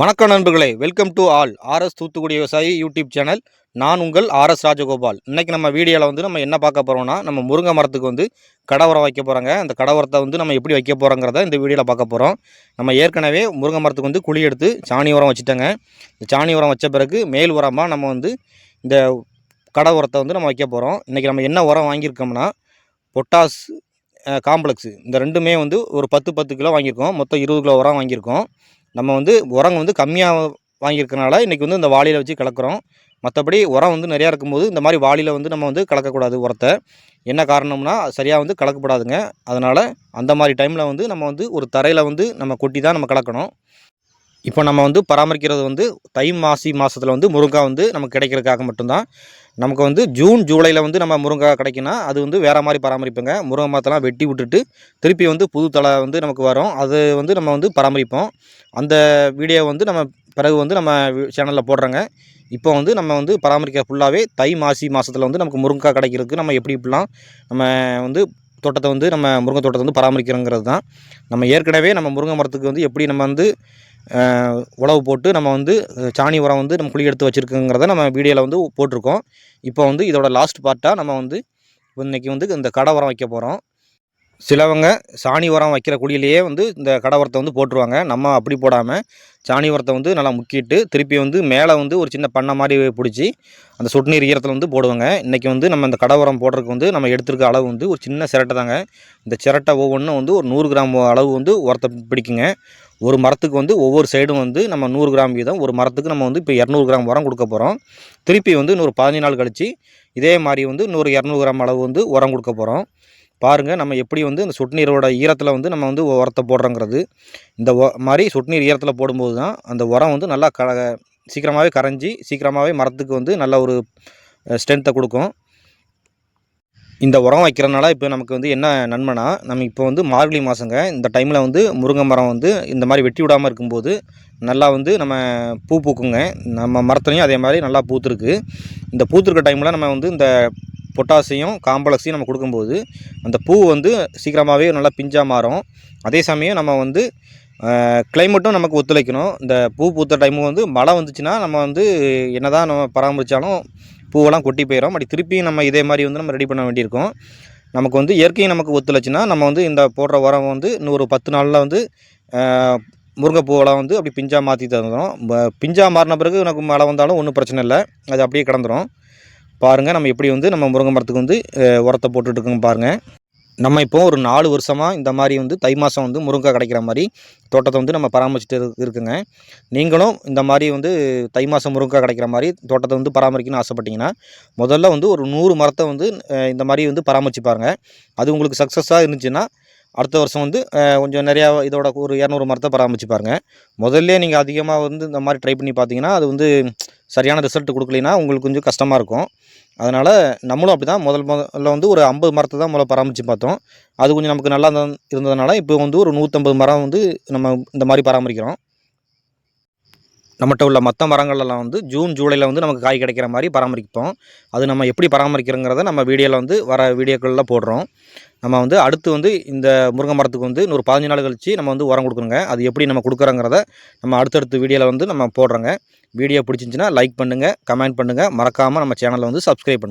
வணக்கம் நண்பர்களே welcome to all RS Thoothukudi விவசாயி யூடியூப் சேனல் நான் உங்கள் ஆர்எஸ் ராஜகோபால். இன்றைக்கி நம்ம வீடியோவில் வந்து நம்ம என்ன பார்க்க போகிறோம்னா நம்ம முருங்கை மரத்துக்கு வந்து கடவுரம் வைக்க போகிறோங்க அந்த கடவுரத்தை வந்து நம்ம எப்படி வைக்க போகிறோங்கிறத இந்த வீடியோவில் பார்க்க போகிறோம் நம்ம ஏற்கனவே முருங்கை மரத்துக்கு வந்து குழி எடுத்து சாணி உரம் வச்சுட்டோங்க. இந்த சாணி உரம் வச்ச பிறகு மேல் உரமாக நம்ம வந்து இந்த கடை உரத்தை வந்து நம்ம வைக்க போகிறோம் இன்றைக்கி நம்ம என்ன உரம் வாங்கியிருக்கோம்னா பொட்டாஸ் காம்ப்ளெக்ஸு. இந்த ரெண்டுமே வந்து ஒரு பத்து பத்து கிலோ வாங்கியிருக்கோம். மொத்தம் இருபது கிலோ உரம் வாங்கியிருக்கோம். நம்ம வந்து உரம் வந்து கம்மியாக வாங்கியிருக்கனால இன்றைக்கி வந்து இந்த வாளியில் வச்சு கலக்கிறோம். மற்றபடி உரம் வந்து நிறையா இருக்கும்போது இந்த மாதிரி வாளியில் வந்து நம்ம வந்து கலக்கக்கூடாது உரத்தை. என்ன காரணம்னா சரியாக வந்து கலக்கப்படாதுங்க. அதனால் அந்த மாதிரி டைமில் வந்து நம்ம வந்து ஒரு தரையில் வந்து நம்ம கொட்டி தான் நம்ம கலக்கணும். இப்போ நம்ம வந்து பராமரிக்கிறது வந்து தை மாசி மாதத்தில் வந்து முருங்காய் வந்து நமக்கு கிடைக்கிறதுக்காக மட்டும்தான். நமக்கு வந்து ஜூன் ஜூலையில் வந்து நம்ம முருங்காய் கிடைக்குன்னா அது வந்து வேறு மாதிரி பராமரிப்போங்க. முருங்கை மரத்தெல்லாம் வெட்டி விட்டுட்டு திருப்பி வந்து புது தலை வந்து நமக்கு வரும். அது வந்து நம்ம வந்து பராமரிப்போம். அந்த வீடியோ வந்து நம்ம பிறகு வந்து நம்ம சேனலில் போடுறோங்க. இப்போ வந்து நம்ம வந்து பராமரிக்க ஃபுல்லாகவே தை மாசி மாதத்தில் வந்து நமக்கு முருங்காய் கிடைக்கிறதுக்கு நம்ம எப்படி இப்படிலாம் நம்ம வந்து தோட்டத்தை வந்து நம்ம முருங்கை தோட்டத்தை வந்து பராமரிக்கிறோங்கிறது தான். நம்ம ஏற்கனவே நம்ம முருங்கை மரத்துக்கு வந்து எப்படி நம்ம வந்து உழவு போட்டு நம்ம வந்து சாணி உரம் வந்து நம்ம குழி எடுத்து வச்சுருக்குங்கிறத நம்ம வீடியோவில் வந்து போட்டிருக்கோம். இப்போ வந்து இதோட லாஸ்ட் பார்ட்டாக நம்ம வந்து இன்றைக்கி வந்து இந்த கடை உரம் வைக்க போகிறோம் சிலவங்க சாணி உரம் வைக்கிற குழியிலேயே வந்து இந்த கடை உரத்தை வந்து போட்டுருவாங்க. நம்ம அப்படி போடாமல் சாணி உரத்தை வந்து நல்லா முக்கிட்டு திருப்பி வந்து மேலே வந்து ஒரு சின்ன பண்ணை மாதிரி பிடிச்சி அந்த சொட்டு நீர் ஈரத்தில் வந்து போடுவாங்க. இன்றைக்கி வந்து நம்ம இந்த கடை உரம் போடுறதுக்கு வந்து நம்ம எடுத்துருக்க அளவு வந்து ஒரு சின்ன சிரட்டை தாங்க. இந்த சிரட்டை ஒவ்வொன்றும் வந்து ஒரு நூறு கிராம் அளவு வந்து உரத்தை பிடிக்குங்க. ஒரு மரத்துக்கு வந்து ஒவ்வொரு சைடும் வந்து நம்ம நூறு கிராம் வீதம் ஒரு மரத்துக்கு நம்ம வந்து இப்போ இரநூறு கிராம் உரம் கொடுக்க போகிறோம் திருப்பி வந்து இன்னொரு பதினஞ்சு நாள் கழித்து இதே மாதிரி வந்து இன்னொரு இரநூறு கிராம் அளவு வந்து உரம் கொடுக்க போகிறோம் பாருங்கள் நம்ம எப்படி வந்து இந்த சொட்டு நீரோட ஈரத்தில் வந்து நம்ம வந்து உரத்தை போடுறோங்கிறது. இந்த மாதிரி சொட்டு நீர் ஈரத்தில் போடும்போது தான் அந்த உரம் வந்து நல்லா க சீக்கிரமாகவே கரைஞ்சி சீக்கிரமாகவே மரத்துக்கு வந்து நல்ல ஒரு ஸ்ட்ரென்த்தை கொடுக்கும். இந்த உரம் வைக்கிறதுனால இப்போ நமக்கு வந்து என்ன நன்மைனா நம்ம இப்போ வந்து மார்கழி மாதங்க இந்த டைமில் வந்து முருங்கை மரம் வந்து இந்த மாதிரி வெட்டி விடாமல் இருக்கும்போது நல்லா வந்து நம்ம பூ பூக்குங்க. நம்ம மரத்துலையும் அதே மாதிரி நல்லா பூத்துருக்கு. இந்த பூத்துருக்க டைமில் நம்ம வந்து இந்த பொட்டாசியம் காம்பளக்ஸையும் நம்ம கொடுக்கும்போது அந்த பூ வந்து சீக்கிரமாகவே நல்லா பிஞ்சாக மாறும். அதே சமயம் நம்ம வந்து கிளைமேட்டும் நமக்கு ஒத்துழைக்கணும். இந்த பூ பூத்த டைமும் வந்து மழை வந்துச்சுன்னா நம்ம வந்து என்ன தான் நம்ம பராமரித்தாலும் பூவெல்லாம் கொட்டி போயிடும் அப்படி திருப்பியும் நம்ம இதே மாதிரி வந்து நம்ம ரெடி பண்ண வேண்டியிருக்கோம். நமக்கு வந்து இயற்கையும் நமக்கு ஒத்துழைச்சுன்னா நம்ம வந்து இந்த போடுற உரம் வந்து இன்னொரு பத்து நாளில் வந்து முருங்கைப்பூவெல்லாம் வந்து அப்படி பிஞ்சாக மாற்றி தந்துடும் பிஞ்சாக மாறின பிறகு எனக்கு மழை வந்தாலும் ஒன்றும் பிரச்சனை இல்லை. அது அப்படியே கிடந்துடும் பாருங்கள் நம்ம எப்படி வந்து நம்ம முருங்கை மரத்துக்கு வந்து உரத்தை போட்டுட்ருக்கோங்க பாருங்கள் நம்ம இப்போ ஒரு நாலு வருஷமாக இந்த மாதிரி வந்து தை மாதம் வந்து முருங்கை கிடைக்கிற மாதிரி தோட்டத்தை வந்து நம்ம பராமரிச்சுட்டு இருக்குங்க. நீங்களும் இந்த மாதிரி வந்து தை மாதம் முருங்கை கிடைக்கிற மாதிரி தோட்டத்தை வந்து பராமரிக்கணும்னு ஆசைப்பட்டீங்கன்னா முதல்ல வந்து ஒரு நூறு மரத்தை வந்து இந்த மாதிரி வந்து பராமரிச்சு பாருங்கள் அது உங்களுக்கு சக்ஸஸாக இருந்துச்சுன்னா அடுத்த வருஷம் வந்து கொஞ்சம் நிறையா இதோட ஒரு இரநூறு மரத்தை பராமரிச்சு பாருங்கள் முதல்ல நீங்கள் அதிகமாக வந்து இந்த மாதிரி ட்ரை பண்ணி பார்த்தீங்கன்னா அது வந்து சரியான ரிசல்ட் கொடுக்கலைன்னா உங்களுக்கு கொஞ்சம் கஷ்டமாக இருக்கும். அதனால் நம்மளும் அப்படி தான் முதல் முதல்ல வந்து ஒரு ஐம்பது மரத்தை தான் முதல்ல பராமரித்து பார்த்தோம். அது கொஞ்சம் நமக்கு நல்லா இருந்ததுனால இப்போ வந்து ஒரு நூற்றம்பது மரம் வந்து நம்ம இந்த மாதிரி பராமரிக்கிறோம். நம்மகிட்ட உள்ள மற்ற மரங்கள்லாம் வந்து ஜூன் ஜூலையில் வந்து நமக்கு காய் கிடைக்கிற மாதிரி பராமரிப்போம். அது நம்ம எப்படி பராமரிக்கிறோங்கிறத நம்ம வீடியோவில் வந்து வர வீடியோக்களில் போடுறோம். நம்ம வந்து அடுத்து வந்து இந்த முருங்கை மரத்துக்கு வந்து ஒரு பதினஞ்சு நாள் கழித்து நம்ம வந்து உரம் கொடுக்குறோங்க அது எப்படி நம்ம கொடுக்குறோங்கிறத நம்ம அடுத்தடுத்த வீடியோவில் வந்து நம்ம போடுறோங்க. வீடியோ பிடிச்சிருந்துச்சின்னா லைக் பண்ணுங்கள் கமெண்ட் பண்ணுங்கள் மறக்காமல் நம்ம சேனலை வந்து சப்ஸ்கிரைப் பண்ணுங்கள்